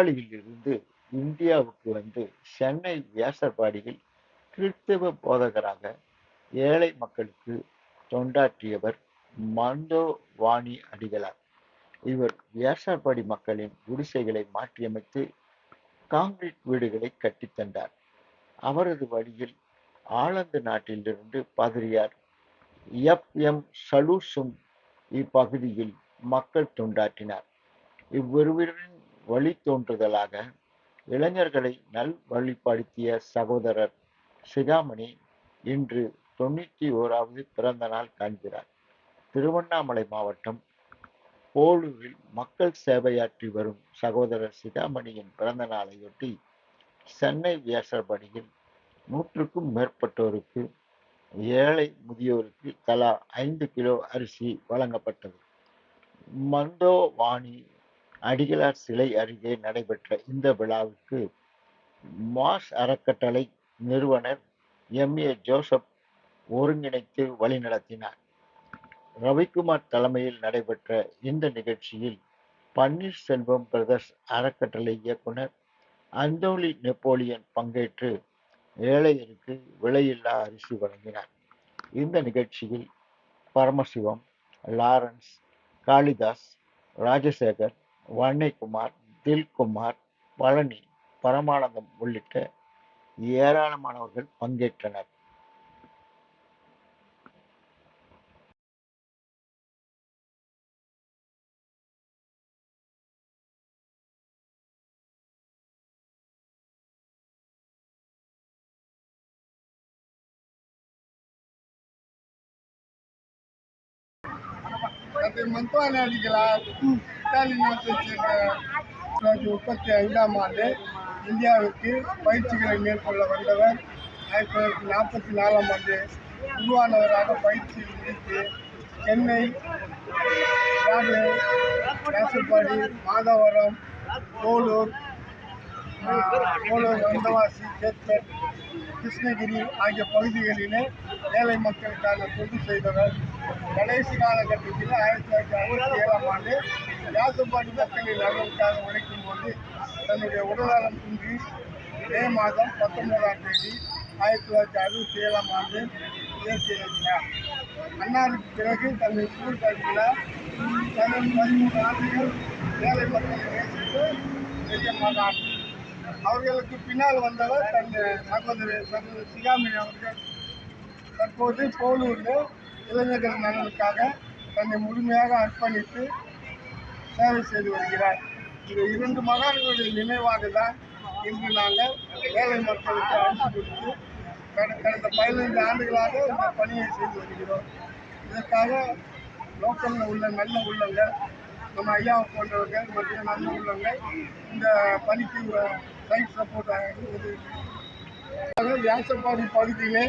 இத்தாலியிலிருந்து இந்தியாவுக்கு வந்து சென்னை வியாசர்பாடியில் கிறிஸ்தவ போதகராக ஏழை மக்களுக்கு தொண்டாற்றியவர் மந்தோ வாணி அடிகளார். இவர் வியாசர்பாடி மக்களின் குடிசைகளை மாற்றியமைத்து காங்கிரீட் வீடுகளை கட்டித்தந்தார் அவரது வழியில் ஆலந்து நாட்டிலிருந்து பாதிரியார் எப் எம். சலூசும் இப்பகுதியில் மக்கள் தொண்டாற்றினார். இவ்விருவரின் வழித்தோன்றுதலாக இளைஞர்களை நல்வழிப்படுத்திய சகோதரர் சிகாமணி இன்று தொண்ணூற்றி ஓராவது பிறந்த நாள் காண்கிறார். திருவண்ணாமலை மாவட்டம் போலூரில் மக்கள் சேவையாற்றி வரும் சகோதரர் சிகாமணியின் பிறந்த நாளையொட்டி சென்னை வியாசர்படியில் நூற்றுக்கும் மேற்பட்டோருக்கு ஏழை முதியோருக்கு தலா ஐந்து கிலோ அரிசி வழங்கப்பட்டது. மந்தோவாணி அடிகளார் சிலை அருகே நடைபெற்ற இந்த விழாவுக்கு மாஸ் அறக்கட்டளை நிறுவனர் எம். ஏ. ஜோசப் ஒருங்கிணைத்து வழிநடத்தினார். ரவிக்குமார் தலைமையில் நடைபெற்ற இந்த நிகழ்ச்சியில் பன்னீர்செல்வம் பிரதர்ஸ் அறக்கட்டளை இயக்குனர் அந்தோலி நெப்போலியன் பங்கேற்று ஏழையருக்கு விலையில்லா அரிசி வழங்கினார். இந்த நிகழ்ச்சியில் பரமசிவம் லாரன்ஸ் காளிதாஸ் ராஜசேகர் வன்னைக்குமார் தில்குமார் பழனி பரமானந்தம் உள்ளிட்ட ஏராளமானவர்கள் பங்கேற்றனர். நாட்டைச் சேர்ந்த தொள்ளாயிரத்தி முப்பத்தி ஐந்தாம் ஆண்டு இந்தியாவுக்கு பயிற்சிகளை மேற்கொள்ள வந்தவர் ஆயிரத்தி தொள்ளாயிரத்தி நாற்பத்தி நாலாம் ஆண்டு உருவானவராக பயிற்சி முடித்து சென்னை ராசப்பாடி மாதவரம் போலூர் போலூர் வந்தவாசி சேத்பேட் கிருஷ்ணகிரி ஆகிய பகுதிகளிலே ஏழை மக்களுக்கான தொண்டு செய்தவர் கடைசி காலகட்டத்தில் ஆயிரத்தி தொள்ளாயிரத்தி அறுபத்தி ஏழாம் ஆண்டு யாசம்பாடி மக்களின் நலனுக்காக உழைக்கும் போது தன்னுடைய உடல்நலம் இன்றி மே மாதம் பத்தொன்பதாம் தேதி ஆயிரத்தி தொள்ளாயிரத்தி அறுபத்தி ஏழாம் ஆண்டு இயற்கை எழுதினார் அன்னாருக்கு பிறகு தன்னை ஸ்கூல் கல்வியில் தனது பதிமூன்று ஆண்டுகள் வேலை மக்களை நேசித்து பெரிய அவர்களுக்கு பின்னால் வந்தவர் தன் சகோதரி சகோதரி சிகாமணி அவர்கள். தற்போது போலூரில் இளைஞர்கள் நலனுக்காக தன்னை முழுமையாக அர்ப்பணித்து சேவை செய்து வருகிறார். இந்த இரண்டு மகான்களுடைய நினைவாக தான் இன்று நாங்கள் வேலை மக்களுக்கு அழைத்து கொடுத்து கட- கடந்த பதினைந்து ஆண்டுகளாக இந்த பணியை செய்து வருகிறோம். இதற்காக லோக்கலில் உள்ள நல்ல உள்ளங்கள் நம்ம ஐயாவை போன்றவர்கள் மற்றும் நல்ல உள்ளங்கள் இந்த பணிக்கு சைட் சப்போர்ட் உதவி வியாசப்பாடி பகுதியிலே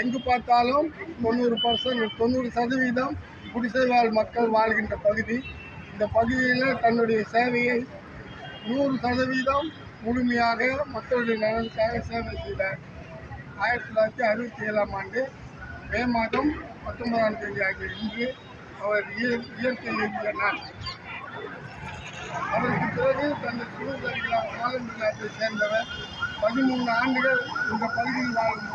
எங்கு பார்த்தாலும் தொண்ணூறு பர்சன்ட் தொண்ணூறு சதவீதம் குடிசைவாழ் மக்கள் வாழ்கின்ற பகுதி. இந்த பகுதியில் தன்னுடைய சேவையை நூறு சதவீதம் முழுமையாக மக்களுடைய நலனுக்காக சேவை செய்தார். ஆயிரத்தி தொள்ளாயிரத்தி அறுபத்தி ஏழாம் ஆண்டு மே மாதம் பத்தொன்பதாம் தேதி ஆகிய இன்று அவர் இயற்கை எழுதிய நாள். அவருக்கு பிறகு தன்னை சேர்ந்தவர். பதிமூணு ஆண்டுகள் இந்த பகுதியில் வாழும்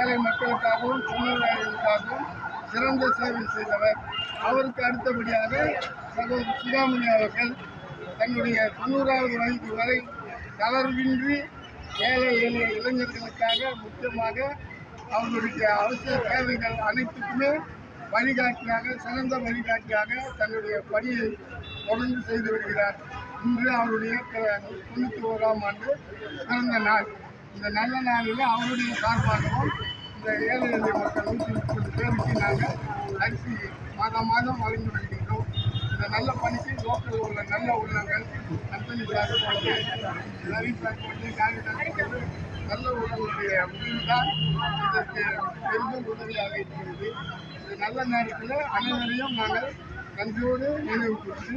ஏழை மக்களுக்காகவும் தொழிலாளர்களுக்காகவும் சிறந்த சேவை செய்தவர். அவருக்கு அடுத்தபடியாக சகோதரி சிகாமணி அவர்கள் தன்னுடைய தொண்ணூறாவது வயது வரை தளர்வின்றி ஏழை எளிய இளைஞர்களுக்காக முக்கியமாக அவர்களுடைய அவசர தேவைகள் அனைத்துக்குமே வழிகாட்டியாக சிறந்த வழிகாட்டியாக தன்னுடைய பணியை தொடர்ந்து செய்து வருகிறார். இன்று அவருடைய தொண்ணூற்றி ஓராம் ஆண்டு பிறந்த நாள். இந்த நல்ல நாளில் அவருடைய சார்பாகவும் இந்த ஏழை எளிய மக்கள் நூற்றி முப்பது பேருக்கு நாங்கள் அரிசி மாதம் மாதம் வழங்கி வருகின்றோம் இந்த நல்ல பணிக்கு லோக்கல் உள்ள நல்ல உள்ளங்கள் கம்பெனி சார் போட்டு ரவி சார் போட்டு காங்கிரஸ் நல்ல உள்ளவர்களுடைய முடிவு தான் இதற்கு பெரிதும் உதவியாக இருக்கிறது. இந்த நல்ல நேரத்தில் அனைவரையும் நாங்கள் நன்றியோடு நினைவு கொடுத்து